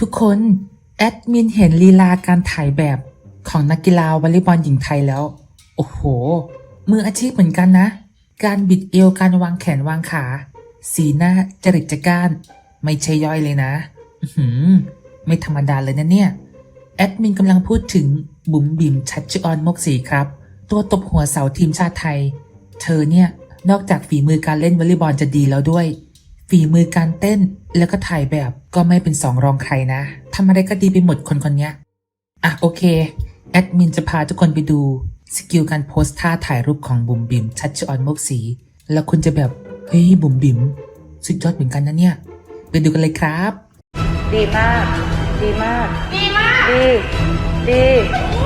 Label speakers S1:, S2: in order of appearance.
S1: ทุกคนแอดมินเห็นลีลาการถ่ายแบบของนักกีฬาวอลเลย์บอลหญิงไทยแล้ว โอ้โห มืออาชีพเหมือนกันนะ การบิดเอวการวางแขนวางขา สีหน้าจริตจักร้าน ไม่ใช่ย่อยเลยนะอื้อหือไม่ธรรมดาเลยนะเนี่ย แอดมินกำลังพูดถึงบุ๋มบิ๋มชัดชออนมกศรีครับ ตัวตบหัวเสาทีมชาติไทย เธอเนี่ยนอกจากฝีมือการเล่นวอลเลย์บอลจะดีแล้วด้วย ฝีมือการเต้นแล้วก็ถ่ายแบบก็ไม่เป็นสองรองใครนะทำอะไรก็ดีไปหมดคนคนเนี้ยอะโอเค แอดมินจะพาทุกคนไปดูสกิลการโพสท่าถ่ายรูปของบุ๋มบิ๋มชัชออนมกศรีแล้วคุณจะแบบ เฮ้ยบุ๋มบิ๋มสุดยอดเหมือนกันนะเนี่ย ไปดูกันเลยครับ
S2: ดีมาก ดีมาก ดีมาก ดี ดีดี